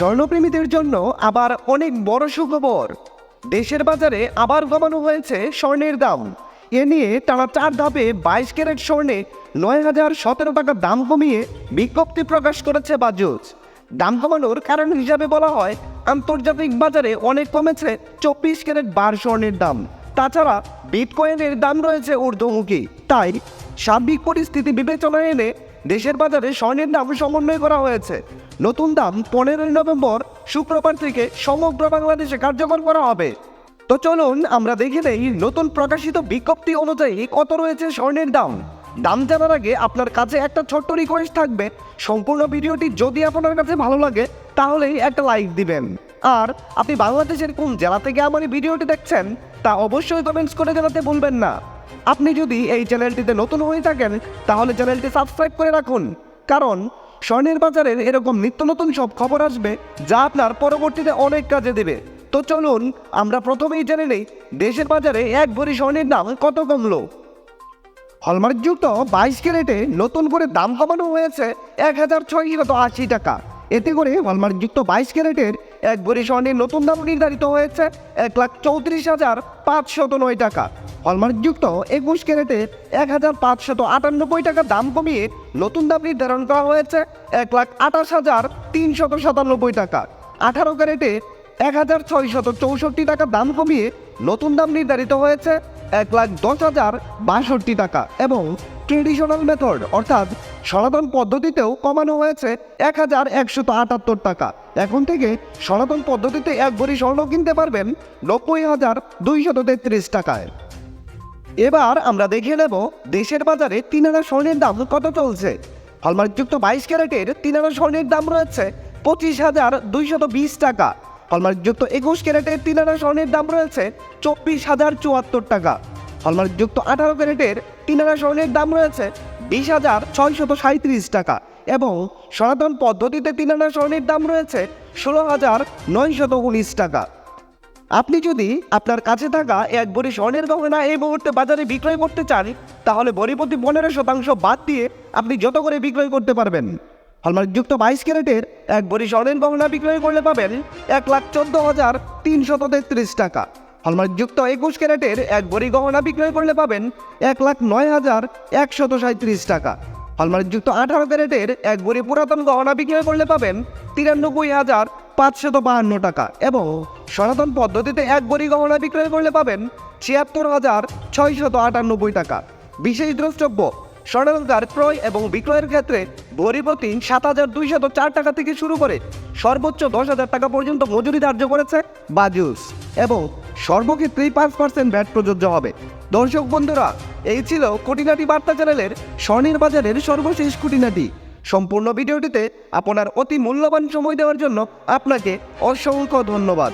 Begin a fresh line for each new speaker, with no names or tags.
স্বর্ণপ্রেমীদের জন্য আবার অনেক বড় সুখবর। দেশের বাজারে আবার কমানো হয়েছে স্বর্ণের দাম। এ নিয়ে তারা চার ধাপে বাইশ ক্যারেট স্বর্ণে নয় হাজার সতেরো টাকা দাম কমিয়ে বিজ্ঞপ্তি প্রকাশ করেছে বাজুজ। দাম কমানোর কারণ হিসাবে বলা হয়, আন্তর্জাতিক বাজারে অনেক কমেছে চব্বিশ ক্যারেট বার স্বর্ণের দাম। তাছাড়া বিটকয়েনের দাম রয়েছে ঊর্ধ্বমুখী। তাই সার্বিক পরিস্থিতি বিবেচনায় এনে দেশের বাজারে স্বর্ণের দাম সমন্বয় করা হয়েছে। নতুন দাম পনেরোই নভেম্বর, শুক্রবার থেকে সমগ্র বাংলাদেশে কার্যকর করা হবে। তো চলুন, আমরা দেখে নেই নতুন প্রকাশিত বিজ্ঞপ্তি অনুযায়ী কত রয়েছে স্বর্ণের দাম। দাম জানার আগে আপনার কাছে একটা ছোট্ট রিকোয়েস্ট থাকবে। সম্পূর্ণ ভিডিওটি যদি আপনার কাছে ভালো লাগে, তাহলেই একটা লাইক দিবেন। আর আপনি বাংলাদেশের কোন জেলা থেকে আমার এই ভিডিওটি দেখছেন, তা অবশ্যই কমেন্টস করে জানাতে ভুলবেন না। আপনি যদি এই চ্যানেলটিতে নতুন হয়ে থাকেন, তাহলে চ্যানেলটি সাবস্ক্রাইব করে রাখুন। কারণ স্বর্ণের বাজারের এরকম নিত্য নতুন সব খবর আসবে, যা আপনার পরবর্তীতে অনেক কাজে দেবে। তো চলুন, আমরা প্রথমেই জেনে নেই, দেশের বাজারে এক ভরি স্বর্ণের দাম কত কমলো। হলমার্কযুক্ত বাইশ ক্যারেটে নতুন করে দাম কমানো হয়েছে এক হাজার ছয়শত আশি টাকা। এতে করে হলমার্কযুক্ত বাইশ ক্যারেটের এক ভরি স্বর্ণের নতুন দাম নির্ধারিত হয়েছে এক লাখ চৌত্রিশ হাজার পাঁচশত নয় টাকা। হলমার্কযুক্ত একুশ ক্যারেটে এক হাজার পাঁচশত আটানব্বই টাকা দাম কমিয়ে নতুন দাম নির্ধারণ করা হয়েছে এক লাখ আঠাশ হাজার তিনশত সাতানব্বই টাকা। আঠারো ক্যারেটে এক হাজার ছয়শত চৌষট্টি টাকা দাম কমিয়ে নতুন দাম নির্ধারিত হয়েছে এক লাখ দশ হাজার বাষট্টি টাকা এবং ট্রেডিশনাল মেথড অর্থাৎ সনাতন পদ্ধতিতেও কমানো হয়েছে এক হাজার একশত আটাত্তর টাকা। এখন থেকে সনাতন পদ্ধতিতে এক ভরি স্বর্ণ কিনতে পারবেন নব্বই হাজার দুইশত তেত্রিশ টাকায়। এবার আমরা দেখে নেব দেশের বাজারে তিন আনা স্বর্ণের দাম কত চলছে। হলমার্কযুক্ত বাইশ ক্যারেটের তিন আনা স্বর্ণের দাম রয়েছে পঁচিশ হাজার দুইশত বিশ টাকা। হলমার্কযুক্ত একুশ ক্যারেটের তিন আনা স্বর্ণের দাম রয়েছে চব্বিশ হাজার চুয়াত্তর টাকা। হলমার্কযুক্ত আঠারো ক্যারেটের তিন আনা স্বর্ণের দাম রয়েছে বিশ হাজার ছয়শত সাঁত্রিশ টাকা এবং সনাতন পদ্ধতিতে তিন আনা স্বর্ণের দাম রয়েছে ষোলো হাজার নয়শত উনিশ টাকা। আপনি যদি আপনার কাছে থাকা এক বড়ি স্বর্ণের গহনা এই মুহূর্তে বাজারে বিক্রয় করতে চান, তাহলে বড়ি প্রতি পনেরো শতাংশ বাদ দিয়ে আপনি যত করে বিক্রয় করতে পারবেন। হলমার্কযুক্ত বাইশ ক্যারেটের এক বড়ি স্বর্ণের গহনা বিক্রয় করলে পাবেন এক লাখ চোদ্দ হাজার তিনশত তেত্রিশ টাকা। হলমার্কযুক্ত একুশ ক্যারেটের এক বড়ি গহনা বিক্রয় করলে পাবেন এক লাখ নয় হাজার একশত সাঁত্রিশ টাকা। হলমার্কযুক্ত আঠারো ক্যারেটের এক বড়ি পুরাতন গহনা বিক্রয় করলে পাবেন তিরানব্বই হাজার পাঁচশত বাহান্ন টাকা এবং সনাতন পদ্ধতিতে এক বড়ি গহনা বিক্রয় করলে পাবেন ছিয়াত্তর হাজার ছয়শত আটানব্বই টাকা। বিশেষ দ্রষ্টব্য স্বর্ণালঙ্কার ক্রয় এবং বিক্রয়ের ক্ষেত্রে ভরি প্রতি সাত হাজার দুইশত চার টাকা থেকে শুরু করে সর্বোচ্চ দশ হাজার টাকা পর্যন্ত মজুরি ধার্য করেছে বাজুস এবং সর্বক্ষেত্রেই পাঁচ পার্সেন্ট ব্যাট প্রযোজ্য হবে। দর্শক বন্ধুরা, এই ছিল কোটিনাটি বার্তা চ্যানেলের স্বর্ণের বাজারের সর্বশেষ খুঁটিনাটি। সম্পূর্ণ ভিডিওটিতে আপনার অতি মূল্যবান সময় দেওয়ার জন্য আপনাকে অসংখ্য ধন্যবাদ।